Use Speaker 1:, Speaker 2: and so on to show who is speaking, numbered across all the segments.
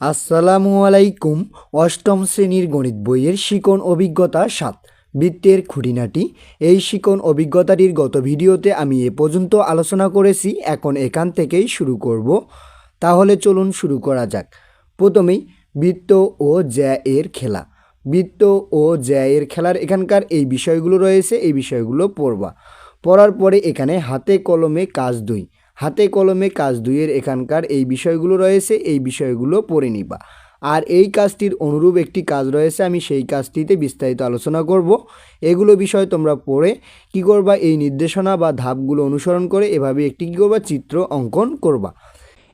Speaker 1: আসসালামু আলাইকুম, অষ্টম শ্রেণির গণিত বইয়ের শিকন অভিজ্ঞতা সাত। বৃত্তের খুঁটিনাটি। এই শিকন অভিজ্ঞতাটির গত ভিডিওতে আমি এ পর্যন্ত আলোচনা করেছি, এখন এখান থেকেই শুরু করব। তাহলে চলুন শুরু করা যাক। প্রথমেই বৃত্ত ও জ্যা এর খেলা। বৃত্ত ও জ্যা এর খেলার এখানকার এই বিষয়গুলো রয়েছে, এই বিষয়গুলো পড়বা। পড়ার পরে এখানে হাতে কলমে কাজ দুই। হাতে কলমে কাজ দুইয়ের এখানকার এই বিষয়গুলো রয়েছে, এই বিষয়গুলো পড়ে নিবা। আর এই কাজটির অনুরূপ একটি কাজ রয়েছে, আমি সেই কাজটিতে বিস্তারিত আলোচনা করব। এগুলো বিষয় তোমরা পড়ে কি করবা, এই নির্দেশনা বা ধাপগুলো অনুসরণ করে এভাবে একটি কী করবা, চিত্র অঙ্কন করবা।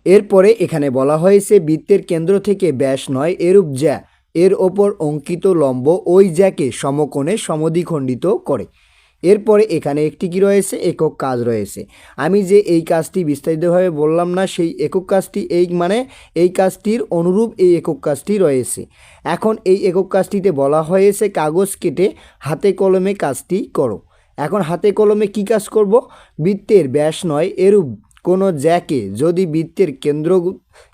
Speaker 1: এরপরে এখানে বলা হয়েছে, বৃত্তের কেন্দ্র থেকে ব্যাস নয়, এরূপ জ্যা। এর ওপর অঙ্কিত লম্ব ওই জ্যাকে সমকোণে সমদ্বিখণ্ডিত করে। এরপরে এখানে একটি কি রয়েছে? একক কাজ রয়েছে। আমি যে এই কাজটি বিস্তারিতভাবে বললাম না, সেই একক কাজটি এই মানে এই কাজটির অনুরূপ এই একক কাজটি রয়েছে। এখন এই একক কাজটিতে বলা হয়েছে কাগজ কেটে হাতে কলমে কাজটি করো। এখন হাতে কলমে কি কাজ করব? বৃত্তের ব্যাস নয়, এরূপ কোনো জ্যাকে যদি বৃত্তের কেন্দ্র,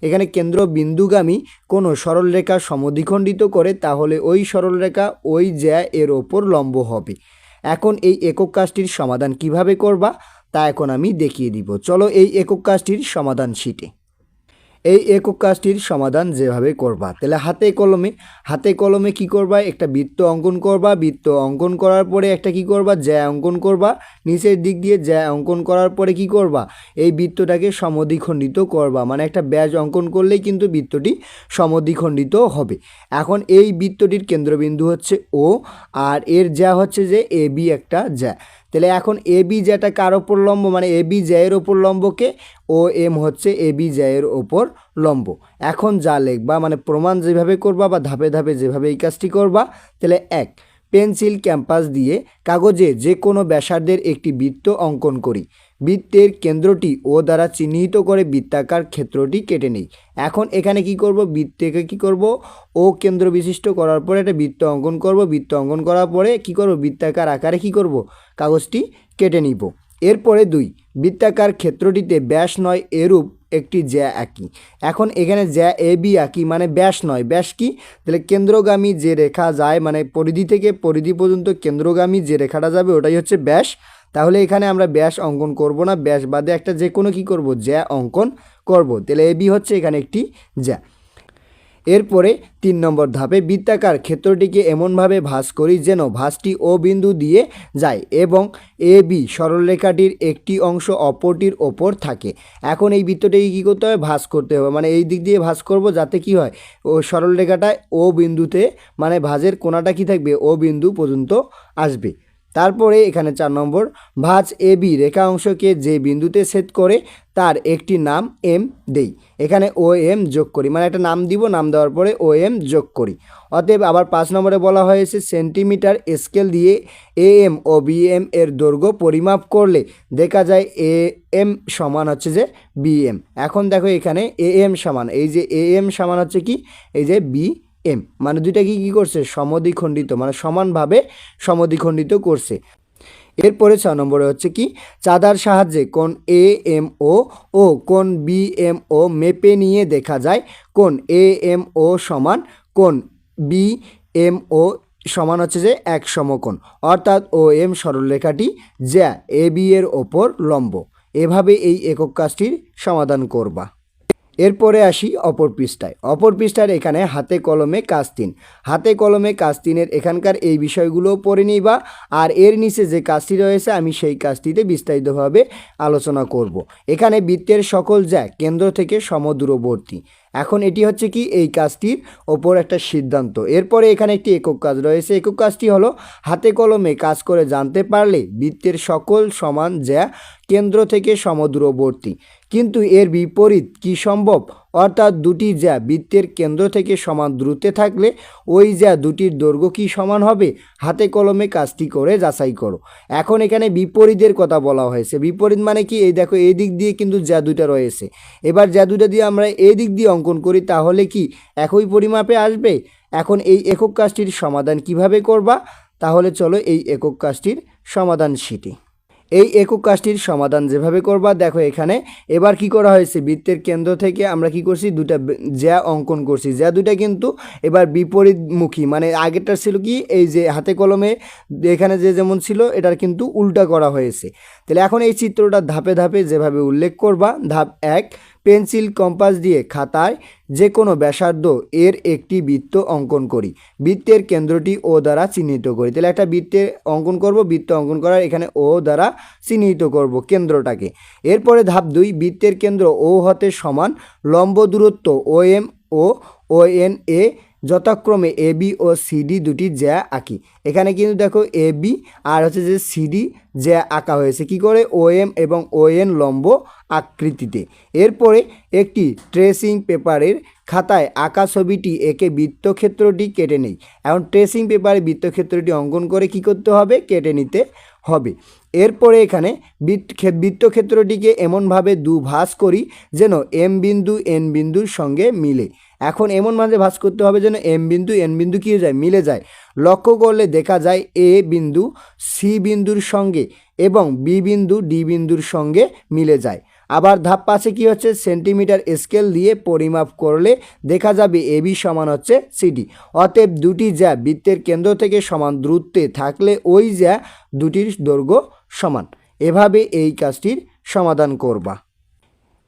Speaker 1: এখানে কেন্দ্র বিন্দুগামী কোনো সরলরেখা সমদ্বিখণ্ডিত করে, তাহলে ওই সরলরেখা ওই জ্যা এর ওপর লম্ব হবে। এখন এই একক কাজটির সমাধান কীভাবে করবা তা এখন আমি দেখিয়ে দিব। চলো এই একক কাজটির সমাধান শিটে এই একক কাজটির সমাধান যেভাবে করবা। তাহলে হাতে কলমে হাতে কলমে কি করবা? একটা বৃত্ত অঙ্কন করবা। বৃত্ত অঙ্কন করার পরে একটা কি করবা? জ্যা অঙ্কন করবা। নিচের দিক দিয়ে জ্যা অঙ্কন করার পরে কি করবা? এই বৃত্তটাকে সমদ্বিখণ্ডিত করবা। মানে একটা ব্যাজ অঙ্কন করলেই কিন্তু বৃত্তটি সমদ্বিখণ্ডিত হবে। এখন এই বৃত্তটির কেন্দ্রবিন্দু হচ্ছে ও আর এর যা হচ্ছে যে এ বি একটা যা তাহলে এখন এ বি যেটা কার ওপর লম্ব? মানে এ বি জ্যায়ের ওপর লম্বকে ও এম হচ্ছে এ বি জ্যায়ের ওপর লম্ব। এখন যা লেখবা মানে প্রমাণ যেভাবে করবা বা ধাপে ধাপে যেভাবে এই কাজটি করবা, তাহলে এক, পেন্সিল, ক্যাম্পাস দিয়ে কাগজে যে কোনো ব্যাসার্ধের একটি বৃত্ত অঙ্কন করি। বৃত্তের কেন্দ্রটি ও দ্বারা চিহ্নিত করে বৃত্তাকার ক্ষেত্রটি কেটে নেই। এখন এখানে কি করব? বৃত্তকে কি করব? ও কেন্দ্র বিশিষ্ট করার পরে একটা বৃত্ত অঙ্কন করব। বৃত্ত অঙ্কন করার পরে কি করব? বৃত্তাকার আকারে কি করব? কাগজটি কেটে নিব। এরপরে দুই, বৃত্তাকার ক্ষেত্রটিতে ব্যাস নয় এরূপ একটি জ্যা আঁকি। এখন এখানে জ্যা এ বি আঁকি মানে ব্যাস নয়। ব্যাস কি? তাহলে কেন্দ্রগামী যে রেখা যায় মানে পরিধি থেকে পরিধি পর্যন্ত কেন্দ্রগামী যে রেখাটা যাবে, ওটাই হচ্ছে ব্যাস। তাহলে এখানে আমরা ব্যাস অঙ্কন করব না। ব্যাস বাদে একটা যে কোনো কী করব? জ্যা অঙ্কন করব। তাহলে এ বি হচ্ছে এখানে একটি জ্যা। এরপরে তিন নম্বর ধাপে বৃত্তাকার ক্ষেত্রটিকে এমনভাবে ভাঁজ করি যেন ভাঁজটি ও বিন্দু দিয়ে যায় এবং এ, বি সরলরেখাটির একটি অংশ অপরটির ওপর থাকে। এখন এই বৃত্তটিকে কী করতে হবে? ভাঁজ করতে হবে। মানে এই দিক দিয়ে ভাঁজ করব যাতে কি হয়? ও সরলরেখাটায় ও বিন্দুতে মানে ভাঁজের কোনাটা কি থাকবে? ও বিন্দু পর্যন্ত আসবে। তারপরে এখানে চার নম্বর, ভাঁজ এ বি রেখা অংশকে যে বিন্দুতে সেট করে তার একটি নাম এম দেই। এখানে ও এম যোগ করি মানে একটা নাম দিব, নাম দেওয়ার পরে ও এম যোগ করি। অতএব আবার পাঁচ নম্বরে বলা হয়েছে, সেন্টিমিটার স্কেল দিয়ে A M O B M এর দৈর্ঘ্য পরিমাপ করলে দেখা যায় এ এম সমান হচ্ছে যে বি এম। এখন দেখো এখানে এ এম সমান, এই যে এ এম সমান হচ্ছে কি? এই যে বি এম মানে দুইটা কি, কী করছে? সমদ্বিখণ্ডিত মানে সমানভাবে সমদ্বিখণ্ডিত করছে। এরপরে ছ নম্বরে হচ্ছে কি? চাঁদার সাহায্যে কোন এ, এম, ও ও কোন বি, এম, ও মেপে নিয়ে দেখা যায় কোন এ, এম, ও সমান কোন বি, এম, ও সমান হচ্ছে যে এক সমকোণ। অর্থাৎ ও, এম সরলরেখাটি যা এ, বি এর ওপর লম্ব। এভাবে এই একক কাজটির সমাধান করবা। এরপরে আসি অপর পৃষ্ঠায়। অপর পৃষ্ঠার এখানে হাতে কলমে কাজ তিন হাতে কলমে কাজ তিনের এখানকার এই বিষয়গুলো পড়ে নিবা, আর এর নিচে যে কাজটি রয়েছে, আমি সেই কাজটিতে বিস্তারিতভাবে আলোচনা করব। এখানে বৃত্তের সকল যা কেন্দ্র থেকে সমদূরবর্তী। এখন এটি হচ্ছে কি, এই কাজটির ওপর একটা সিদ্ধান্ত। এরপরে এখানে একটি একক কাজ রয়েছে। একক কাজটি হলো, হাতে কলমে কাজ করে জানতে পারলে বৃত্তের সকল সমান যা কেন্দ্র থেকে সমদূরবর্তী। কিন্তু এর বিপরীত কি সম্ভব? অর্থাৎ দুটি যা বৃত্তের কেন্দ্র থেকে সমান দূরত্বে থাকলে ওই যা দুটির দৈর্ঘ্য কি সমান হবে? হাতে কলমে কাজটি করে যাচাই করো। এখন এখানে বিপরীতের কথা বলা হয়েছে। বিপরীত মানে কি? এই দেখো, এই দিক দিয়ে কিন্তু যা দুটা রয়েছে। এবার যা দুটা দিয়ে আমরা এই দিক দিয়ে অঙ্কন করি, তাহলে কি একই পরিমাপে আসবে? এখন এই একক কাজটির সমাধান কীভাবে করবা? তাহলে চলো এই একক কাজটির সমাধান শিটি এই একক কাজটির সমাধান যেভাবে করবা, দেখো এখানে। এবার কি করা হয়েছে? বৃত্তের কেন্দ্র থেকে আমরা কি করছি? দুটা জ্যা অঙ্কন করছি। জ্যা দুটা কিন্তু এবার বিপরীতমুখী। মানে আগেরটা ছিল কি? এই যে হাতে কলমে এখানে যে যেমন ছিল, এটার কিন্তু উল্টা করা হয়েছে। তাহলে এখন এই চিত্রটা ধাপে ধাপে যেভাবে উল্লেখ করবা, ধাপ এক পেন্সিল কম্পাস দিয়ে খাতায় যে কোনো ব্যাসার্ধ এর একটি বৃত্ত অঙ্কন করি। বৃত্তের কেন্দ্রটি ও দ্বারা চিহ্নিত করি। তাহলে একটা বৃত্তে অঙ্কন করব, বৃত্ত অঙ্কন করার এখানে ও দ্বারা চিহ্নিত করব কেন্দ্রটাকে। এরপরে ধাপ দুই, বৃত্তের কেন্দ্র ও হতে সমান লম্ব দূরত্ব ও M O O N A যথাক্রমে এ বি ও সিডি দুটি জ্যা আঁকি। এখানে কিন্তু দেখো এ বি আর হচ্ছে যে সিডি জ্যা আঁকা হয়েছে। কি করে? ও এম এবং ও এন লম্ব আকৃতিতে। এরপরে একটি ট্রেসিং পেপারের খাতায় আঁকা ছবিটি একে বৃত্তক্ষেত্রটি কেটে নেই। এখন ট্রেসিং পেপারে বৃত্তক্ষেত্রটি অঙ্কন করে কি করতে হবে? কেটে নিতে হবে। এরপরে এখানে বৃত্তক্ষেত্রটিকে এমনভাবে দু করি যেন এম বিন্দু এন বিন্দুর সঙ্গে মিলে। এখন এমন মাঝে ভাঁজ করতে হবে যেন এম বিন্দু, এন বিন্দু কী যায়? মিলে যায়। লক্ষ্য করলে দেখা যায় এ বিন্দু, সি বিন্দুর সঙ্গে এবং বি বিন্দু, ডি বিন্দুর সঙ্গে মিলে যায়। আবার ধাপ পাশে কি হচ্ছে? সেন্টিমিটার স্কেল দিয়ে পরিমাপ করলে দেখা যাবে এবি সমান হচ্ছে সিডি অতএব দুটি জ্যা বৃত্তের কেন্দ্র থেকে সমান দূরত্বে থাকলে ওই জ্যা দুটির দৈর্ঘ্য সমান। এভাবে এই কাজটির সমাধান করবা।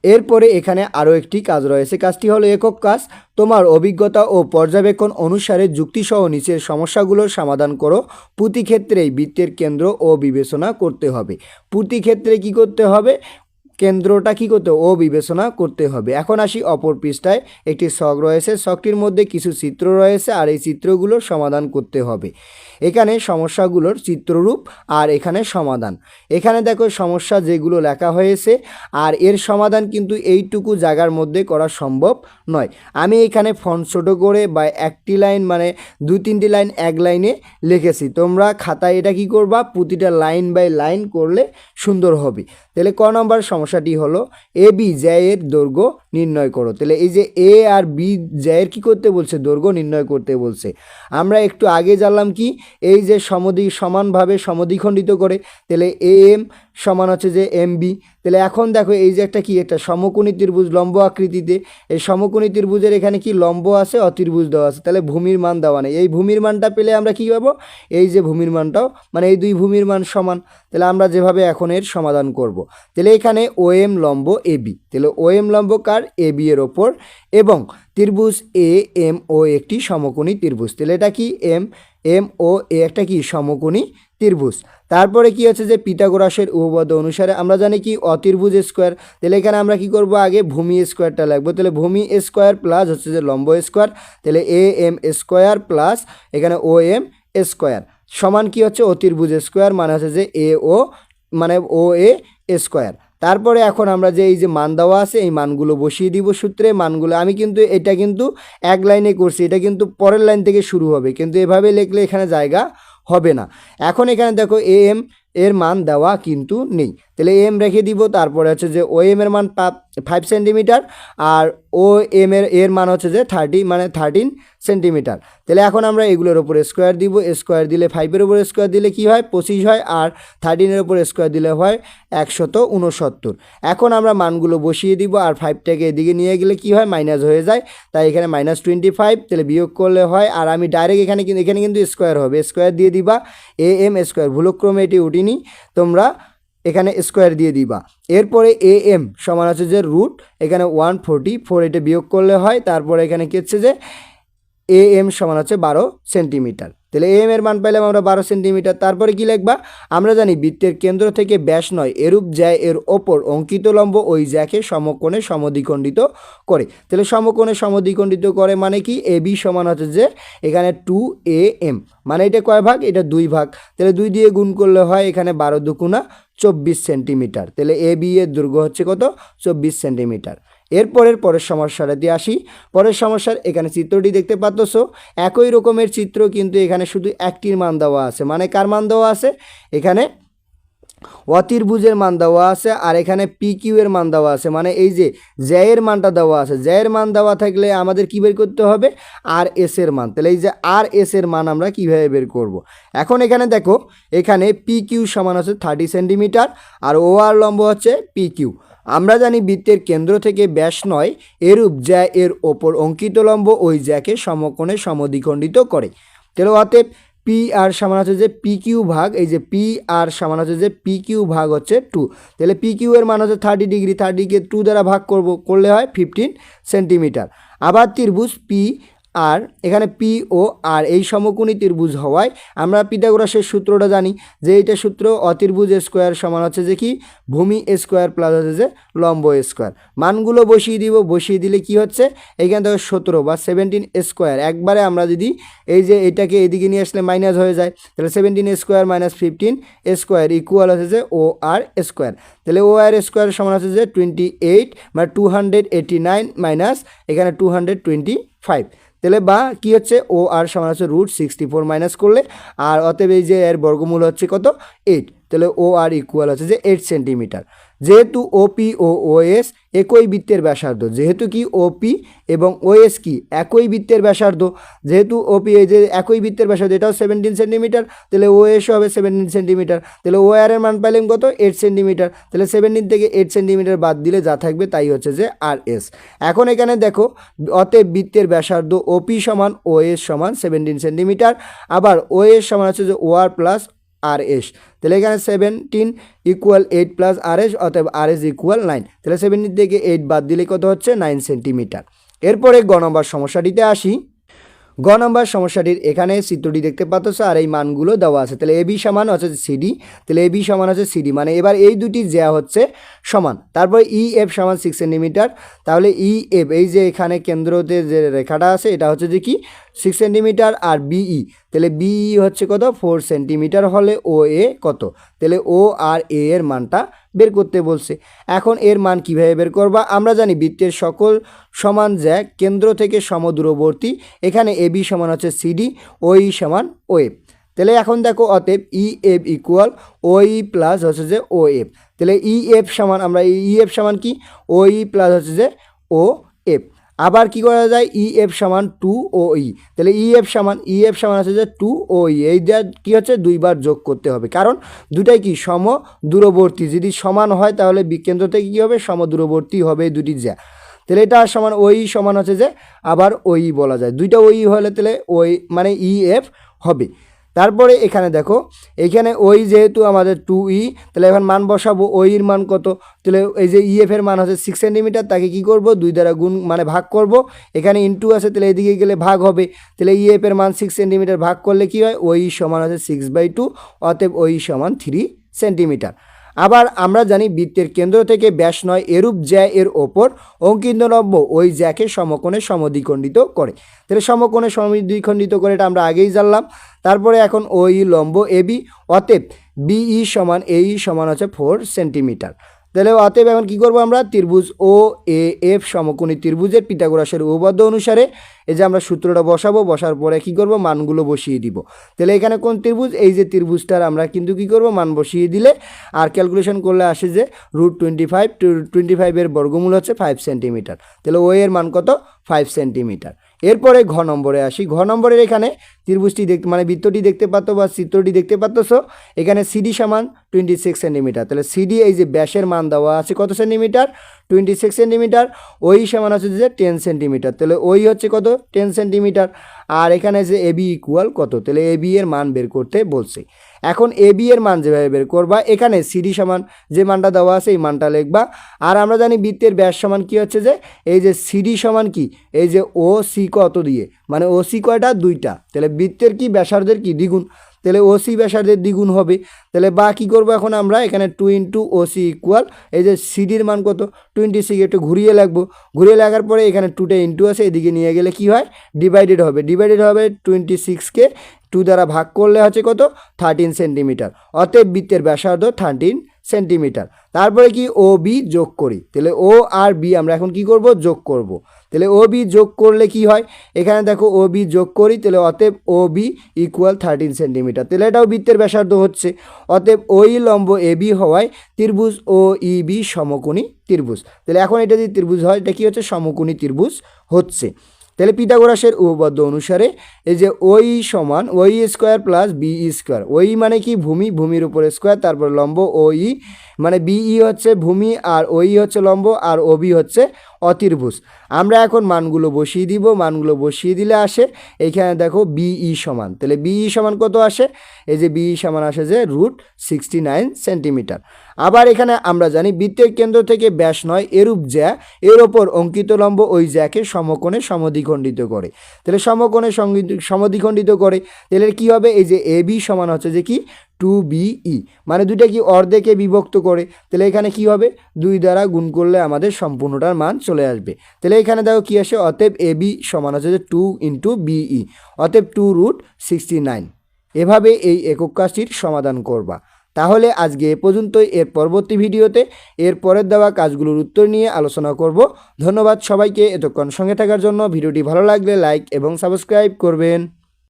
Speaker 1: এরপরে এখানে আরও একটি কাজ রয়েছে। কাজটি হলো একক কাজ। তোমার অভিজ্ঞতা ও পর্যবেক্ষণ অনুসারে যুক্তিসহ নিচের সমস্যাগুলোর সমাধান করো। প্রতি ক্ষেত্রেই বৃত্তের কেন্দ্র ও বিবেচনা করতে হবে। প্রতি ক্ষেত্রে কি করতে হবে? কেন্দ্রটা কি করতে ও বিবেচনা করতে হবে। এখন আসি অপর পৃষ্ঠায়। একটি শখ রয়েছে। শখটির মধ্যে কিছু চিত্র রয়েছে আর এই চিত্রগুলোর সমাধান করতে হবে। এখানে সমস্যাগুলোর চিত্ররূপ আর এখানে সমাধান। এখানে দেখো সমস্যা যেগুলো লেখা হয়েছে আর এর সমাধান কিন্তু এইটুকু জায়গার মধ্যে করা সম্ভব নয়। আমি এখানে ফন্ট ছোটো করে বা একটি লাইন মানে দুই তিনটি লাইন এক লাইনে লিখেছি। তোমরা খাতায় এটা কি করবা? প্রতিটা লাইন বাই লাইন করলে সুন্দর হবে। তাহলে ক নম্বর সমস্যাটি হলো এ, বি, জ্যায়ের দৈর্ঘ্য নির্ণয় করো। তাহলে এই যে এ আর বি জ্যায়ের কি করতে বলছে? দৈর্ঘ্য নির্ণয় করতে বলছে। আমরা একটু আগে জানলাম কি, এই যে সমদি সমানভাবে সমদিখণ্ডিত করে, তাহলে এ এম সমান হচ্ছে যে এম বি। তাহলে এখন দেখো এই যে একটা কি, একটা সমকোণী ত্রিভুজ লম্ব আকৃতিতে, এই সমকোণী ত্রিভুজের এখানে কি লম্ব আছে, অতির্ভুজ দেওয়া আছে। তাহলে ভূমির মান দেওয়া নেই। এই ভূমির মানটা পেলে আমরা কি পাবো? এই যে ভূমির মানটাও মানে এই দুই ভূমির মান সমান। তাহলে আমরা যেভাবে এখন এর সমাধান করব। তাহলে এখানে ও এম লম্ব এ বি। তাহলে ও এম লম্ব কার? এ বি এর ওপর। এবং ত্রিভুজ এ, এম ও একটি সমকোণী ত্রিভুজ। তাহলে এটা কি? এম এম ও এ একটা কি? সমকোণী ত্রিভুজ। তারপরে কি হচ্ছে যে পিটাগোরাসের উপপাদ্য অনুসারে আমরা জানি কি? অতির্ভুজ স্কোয়ার। তাহলে এখানে আমরা কি করব আগে? ভূমি স্কোয়ারটা লাগবো তাহলে ভূমি স্কোয়ার প্লাস হচ্ছে যে লম্ব স্কোয়ার। তাহলে এ এম স্কোয়ার প্লাস এখানে ও এম স্কোয়ার। সমান কি হচ্ছে? অতির্ভুজ স্কোয়ার মানে হচ্ছে যে এ ও মানে ও এ স্কোয়ার। তারপরে এখন আমরা যে এই যে মান দেওয়া আছে, এই মানগুলো বসিয়ে দিব সূত্রে। মানগুলো আমি কিন্তু, এটা কিন্তু এক লাইনে করছি। এটা কিন্তু পরের লাইন থেকে শুরু হবে। কিন্তু এভাবে লিখলে এখানে জায়গা হবে না। এখন এখানে দেখো এ এম এর মান দেওয়া কিন্তু নেই। তাহলে এম রেখে দিব, তারপরে হচ্ছে যে ও এম এর মান ফাইভ সেন্টিমিটার আর ও এম এর এর মান হচ্ছে যে থার্টি মানে থার্টিন সেন্টিমিটার তাহলে এখন আমরা এগুলোর ওপর স্কোয়ার দিব। স্কোয়ার দিলে ফাইভের ওপর স্কোয়ার দিলে কি হয়? পঁচিশ হয়। আর থার্টিনের ওপর স্কোয়ার দিলে হয় একশত উনসত্তর এখন আমরা মানগুলো বসিয়ে দিব আর ফাইভটাকে এদিকে নিয়ে গেলে কি হয়? মাইনাস হয়ে যায়। তাই এখানে মাইনাস টোয়েন্টি ফাইভ তাহলে বিয়োগ করলে হয়। আর আমি ডাইরেক্ট এখানে কিন্তু এখানে কিন্তু স্কোয়ার হবে। স্কোয়ার দিয়ে দিবা এ এম স্কোয়ার ভুলক্রমে এটি উঠিনি। তোমরা এখানে স্কোয়ার দিয়ে দিবা। এরপরে এ এম সমান আছে যে রুট, এখানে ওয়ান ফোরটি, ফোর এটা বিয়োগ করলে হয়, তারপরে এখানে কী হচ্ছে যে এ এম সমান হচ্ছে বারো সেন্টিমিটার। তাহলে এম এর মান পাইলাম আমরা বারো সেন্টিমিটার। তারপরে কি লিখবা? আমরা জানি বৃত্তের কেন্দ্র থেকে ব্যাস নয়, এরূপ জ্যা এর ওপর অঙ্কিত লম্ব ওই জ্যাকে সমকোণে সমদ্বিখণ্ডিত করে। তাহলে সমকোণে সমদ্বিখণ্ডিত করে মানে কি? এ বি সমান হচ্ছে যে এখানে টু এ এম। মানে এটা কয় ভাগ? এটা দুই ভাগ। তাহলে দুই দিয়ে গুণ করলে হয় এখানে বারো দুকুণা চব্বিশ সেন্টিমিটার। তাহলে এ বি এর দৈর্ঘ্য হচ্ছে কত? চব্বিশ সেন্টিমিটার। এরপরের পরের সমস্যাটা দিয়ে আসি। পরের সমস্যার এখানে চিত্রটি দেখতে পাচ্ছ। একই রকমের চিত্র কিন্তু এখানে শুধু একটির মান দেওয়া আছে। মানে কার মান দেওয়া আছে? এখানে অতির্ভুজের মান দেওয়া আছে, আর এখানে পি কিউ এর মান দেওয়া আছে। মানে এই যে জ্যায়ের মানটা দেওয়া আছে জ্যায়ের মান দেওয়া থাকলে আমাদের কী বের করতে হবে? আর এস এর মান। তাহলে এই যে আর এস এর মান আমরা কীভাবে বের করব। এখন এখানে দেখো, এখানে পি কিউ সমান হচ্ছে থার্টি সেন্টিমিটার, আর ও আর লম্ব হচ্ছে পি কিউ আমরা জানি বৃত্তের কেন্দ্র থেকে ব্যাস নয়, এরূপ জ্যা এর ওপর অঙ্কিত লম্ব ওই জ্যাকে সমকোণে সমদ্বিখণ্ডিত করে। তাহলে অতএব পি আর সমান হচ্ছে যে পি কিউ ভাগ, এই যে পি আর সমান হচ্ছে যে পি কিউ ভাগ হচ্ছে টু তাহলে পি কিউ এর মান হচ্ছে থার্টি ডিগ্রি থার্টিকে টু দ্বারা ভাগ করব, করলে হয় ফিফটিন সেন্টিমিটার আবার ত্রিভুজ পি আর এখানে পি ও আর এই সমকোণী ত্রিভুজ হওয়ায় আমরা পিথাগোরাসের সূত্রটা জানি যে এইটা সূত্র অতির্ভুজ স্কোয়ার সমান হচ্ছে যে কি? ভূমি স্কোয়ার প্লাস হচ্ছে যে লম্ব স্কোয়ার। মানগুলো বসিয়ে দিব, বসিয়ে দিলে কি হচ্ছে? এইখান থেকে সতেরো বা সেভেন্টিন স্কোয়ার একবারে আমরা যদি এই যে এটাকে এদিকে নিয়ে আসলে মাইনাস হয়ে যায়, তাহলে seventeen square minus fifteen square equal হচ্ছে যে ও আর স্কোয়ার তাহলে ও আর স্কোয়ার সমান হচ্ছে যে টোয়েন্টি এইট মানে two hundred eighty nine minus এখানে টু হান্ড্রেড টোয়েন্টি ফাইভ তাহলে বা কি হচ্ছে? ও আর সমান হচ্ছে রুট সিক্সটি ফোর মাইনাস করলে, আর অতএব এই যে এর বর্গমূল হচ্ছে কত? এইট তাহলে ও আর ইকুয়াল হচ্ছে যে এইট সেন্টিমিটার যেহেতু ওপি ও ওএস একই বৃত্তের ব্যাসার্ধ, যেহেতু কি ওপি এবং ওএস কি একই বৃত্তের ব্যাসার্ধ, যেহেতু ওপি এই যে একই বৃত্তের ব্যাসার্ধ, এটাও সেভেন্টিন সেন্টিমিটার তাহলে ওএসও হবে সেভেন্টিন সেন্টিমিটার তাহলে ও আর এর মান পাইলাম কত? এইট সেন্টিমিটার তাহলে সেভেন্টিন থেকে এইট সেন্টিমিটার বাদ দিলে যা থাকবে তাই হচ্ছে যে আর এস এখন এখানে দেখো, অতএব বৃত্তের ব্যাসার্ধ ওপি সমান ওএস সমান সেভেন্টিন সেন্টিমিটার আবার ওএস সমান হচ্ছে যে ও আর প্লাস আর এস তাহলে এখানে seventeen equal eight plus R S অতএব আর এস ইকুয়াল নাইন তাহলে সেভেন্টিন থেকে এইট বাদ দিলে কত হচ্ছে? নাইন সেন্টিমিটার এরপরে গ নম্বর সমস্যাটিতে আসি। গ নম্বর সমস্যাটির এখানে চিত্রটি দেখতে পাচ্ছ আর এই মানগুলো দেওয়া আছে। তাহলে এবি সমান হচ্ছে সিডি তাহলে এবি সমান হচ্ছে সিডি মানে এবার এই দুটি জ্যা হচ্ছে সমান। তারপর ই এফ সমান সিক্স সেন্টিমিটার তাহলে ই এফ এই যে এখানে কেন্দ্রতে যে রেখাটা আছে, এটা হচ্ছে যে কি? সিক্স সেন্টিমিটার আর বিই তাহলে বিই হচ্ছে কত? ফোর সেন্টিমিটার হলে ও এ কত? তাহলে ও আর এ এর মানটা বের করতে বলছে। এখন এর মান কীভাবে বের করবা? আমরা জানি বৃত্তের সকল সমান জ্যা কেন্দ্র থেকে সমদূরবর্তী, এখানে এ বি সমান হচ্ছে সিডি ও ই সমান ও এফ তাহলে এখন দেখো অতএব E F equal O E plus হচ্ছে যে ও এফ তাহলে ই এফ সমান, আমরা ই এফ সমান কি? ও ই প্লাস হচ্ছে যে ও আবার কি করা যায়? ই এফ সমান টু ও ই তাহলে ই এফ সমান ই এফ সমান হচ্ছে যে টু ও ই এই দেওয়া কী হচ্ছে? দুইবার যোগ করতে হবে। কারণ দুটাই কি? সম দূরবর্তী। যদি সমান হয়, তাহলে বিকেন্দ্র থেকে কী হবে? সম দূরবর্তী হবে এই দুটি যা। তাহলে এটা সমান ওই সমান হচ্ছে যে আবার ওই বলা যায়। দুইটা ওই হলে তাহলে ওই মানে ই এফ হবে। তারপরে এখানে দেখো, এখানে ওই যেহেতু আমাদের টু ই তাহলে এখন মান বসাবো ওইর মান কত? তাহলে এই যে ইএফ এর মান হচ্ছে সিক্স সেন্টিমিটার তাকে কি করব? দুই দ্বারা গুণ মানে ভাগ করব। এখানে ইনটু আছে, তাহলে এদিকে গেলে ভাগ হবে। তাহলে ইএফ এর মান সিক্স সেন্টিমিটার ভাগ করলে কি হয়? ওই সমান হচ্ছে সিক্স বাই টু অতএব ওই সমান থ্রি সেন্টিমিটার আবার আমরা জানি বৃত্তের কেন্দ্র থেকে ব্যাস নয়, এরূপ জ্যা এর ওপর নব্য ওই জ্যাকে সমকোণে সমদ্বিখণ্ডিত করে। তাহলে সমকোণে সমদ্বিখণ্ডিত করে এটা আমরা আগেই জানলাম। তারপরে এখন ওই লম্ব এবি অতএব বিই সমান এই সমান হচ্ছে ফোর সেন্টিমিটার। তাহলে অতএব এখন কী করব আমরা? ত্রিভুজ ও, এ, এফ সমকোণী ত্রিভুজের পিতাগোরাসের উপপাদ্য অনুসারে এই যে আমরা সূত্রটা বসাবো, বসার পরে কী করব? মানগুলো বসিয়ে দিব। তাহলে এখানে কোন ত্রিভুজ? এই যে ত্রিভুজটার আমরা কিন্তু কী করব? মান বসিয়ে দিলে আর ক্যালকুলেশন করলে আসে যে রুট টোয়েন্টি ফাইভ টোয়েন্টি ফাইভের বর্গমূল হচ্ছে ফাইভ সেন্টিমিটার তাহলে ও এর মান কত? ফাইভ সেন্টিমিটার এরপরে ঘ নম্বরে আসি। ঘ নম্বরের এখানে ত্রিভুজটি দেখতে মানে বৃত্তটি দেখতে পাচ্ছ বা চিত্রটি দেখতে পাচ্ছ এখানে সিডি সমান টোয়েন্টি সিক্স সেন্টিমিটার তাহলে সিডি এই যে ব্যাসের মান দেওয়া আছে কত সেন্টিমিটার টোয়েন্টি সিক্স সেন্টিমিটার ওই সমান আছে যে টেন সেন্টিমিটার তাহলে ওই হচ্ছে কত? টেন সেন্টিমিটার আর এখানে যে এবি ইকুয়াল কত? তাহলে এবি এর মান বের করতে বলছে। এখন এবি এর মান যেভাবে বের করবা, এখানে সিডি সমান যে মানটা দেওয়া আছে, এই মানটা লিখবা। আর আমরা জানি বৃত্তের ব্যাস সমান কি হচ্ছে যে, এই যে সিডি সমান কি? এই যে ও সি কত দিয়ে? মানে ও সি কয়টা? দুইটা। তাহলে বৃত্তের কি, ব্যাসার্ধের কি? দ্বিগুণ। তাহলে ওসি ব্যাসার্ধের দ্বিগুণ হবে। তাহলে বা কী করব এখন আমরা? এখানে টু ইন্টু ওসি ইকুয়াল এই যে সিডির মান কত? টোয়েন্টি সিক্স একটু ঘুরিয়ে লাগবো। ঘুরিয়ে লাগার পরে এখানে টুটা ইন্টু আছে, এদিকে নিয়ে গেলে কি হয়? ডিভাইডেড হবে। ডিভাইডেড হবে টোয়েন্টি সিক্সকে টু দ্বারা ভাগ করলে হচ্ছে কত? থার্টিন সেন্টিমিটার অতএব বৃত্তের ব্যাসার্ধ থার্টিন সেন্টিমিটার। তারপরে কি ও বি যোগ করি। তাহলে ও আর বি আমরা এখন কি করব? যোগ করব। তাহলে ও বি যোগ করলে কি হয়? এখানে দেখো ও বি যোগ করি, তাহলে অতএব O B equal thirteen centimetre তাহলে এটাও বৃত্তের ব্যাসার্ধ হচ্ছে। অতএব ওই লম্ব এ বি হওয়ায় ত্রিভুজ ও ই বি সমকোণী ত্রিভুজ। তাহলে এখন এটা যদি ত্রিভুজ হয়, এটা কি হচ্ছে? সমকোণী ত্রিভুজ হচ্ছে। তাহলে পিতাগোরাসের উপপাদ্য অনুসারে এই যে ওই সমান ওই স্কোয়ার প্লাস বি স্কোয়ার, ওই মানে কি ভূমি? ভূমির উপর স্কোয়ার, তারপর লম্ব ওই মানে বিই হচ্ছে ভূমি আর ওই হচ্ছে লম্ব আর ওবি হচ্ছে অতির্ভুজ। আমরা এখন মানগুলো বসিয়ে দিব, মানগুলো বসিয়ে দিলে আসে এইখানে দেখো বিই সমান। তাহলে বিই সমান কত আসে? এই যে বিই সমান আসে যে রুট সিক্সটি নাইন সেন্টিমিটার। আবার এখানে আমরা জানি বৃত্তের কেন্দ্র থেকে ব্যাস নয়, এরূপ জ্যা, এর ওপর অঙ্কিত লম্ব ওই জ্যাকে সমকোণে সমদ্বিখণ্ডিত করে। তাহলে সমকোণে সমদ্বিখণ্ডিত করে। তাহলে কি হবে? এই যে এ বি সমান হচ্ছে যে কি? টু বিই মানে দুইটা কি অর্ধেকে বিভক্ত করে, তাহলে এখানে কি হবে? দুই দ্বারা গুণ করলে আমাদের সম্পূর্ণটার মান চলে আসবে। তাহলে এখানে দেখো কি আসে? অতএব এ বি সমান হচ্ছে যে টু ইন্টু বিই অতএব টু রুট সিক্সটি নাইন এভাবে এই একক কাজটির সমাধান করবা। তাহলে আজকে এ পর্যন্তই, এর পরবর্তী ভিডিওতে, এর পরের দেওয়া কাজগুলোর উত্তর নিয়ে আলোচনা করব। ধন্যবাদ সবাইকে, এতক্ষণ সঙ্গে থাকার জন্য। ভিডিওটি ভালো লাগলে লাইক এবং সাবস্ক্রাইব করবেন।